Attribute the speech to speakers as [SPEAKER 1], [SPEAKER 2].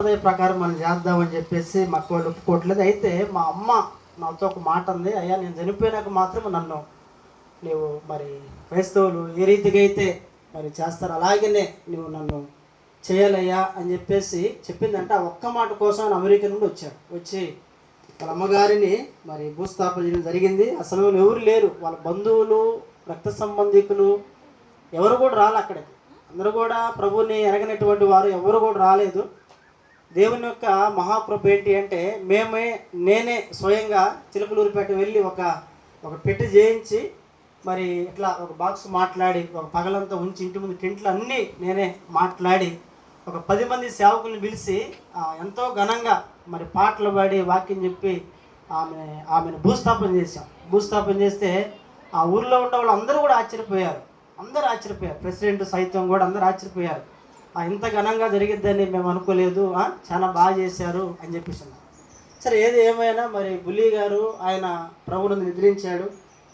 [SPEAKER 1] సాంప్రదాయ ప్రకారం మనం చేద్దామని చెప్పేసి మాకు వాళ్ళు ఒప్పుకోవట్లేదు. అయితే మా అమ్మ నాతో ఒక మాట ఉంది అయ్యా నేను చనిపోయినాక మాత్రం నన్ను నీవు మరి క్రైస్తవులు ఏ రీతిగా అయితే మరి చేస్తారు అలాగనే నువ్వు నన్ను చేయాలయ్యా అని చెప్పేసి చెప్పిందంటే ఆ ఒక్క మాట కోసం ఆయన అమెరికా నుండి వచ్చాడు వచ్చి వాళ్ళ అమ్మగారిని మరి భూస్థాపన చేయడం జరిగింది. అసలు ఎవరు లేరు. వాళ్ళ బంధువులు రక్త సంబంధికులు ఎవరు కూడా రాలే అక్కడికి. అందరూ కూడా ప్రభుని ఎరగనటువంటి వారు ఎవరు కూడా రాలేదు. దేవుని యొక్క మహాకృప ఏంటి అంటే మేమే నేనే స్వయంగా చిలుకలూరిపేట వెళ్ళి ఒక ఒక పెట్టి చేయించి మరి ఇట్లా ఒక బాక్స్ మాట్లాడి ఒక పగలంతా ఉంచి ఇంటి ముందు టెంట్లు అన్నీ నేనే మాట్లాడి ఒక పది మంది సేవకుల్ని పిలిచి ఎంతో ఘనంగా మరి పాటలు పాడి వాక్యం చెప్పి ఆమె ఆమెను భూస్థాపన చేశాం. భూస్థాపన చేస్తే ఆ ఊర్లో ఉన్న వాళ్ళు అందరూ కూడా ఆశ్చర్యపోయారు. అందరూ ఆశ్చర్యపోయారు. ప్రెసిడెంట్ సైతం కూడా అందరూ ఆశ్చర్యపోయారు. ఇంత ఘనంగా జరిగిద్దని మేము అనుకోలేదు చాలా బాగా చేశారు అని చెప్పేసి సరే ఏది ఏమైనా మరి బుల్లి గారు ఆయన ప్రభువును నిద్రించాడు.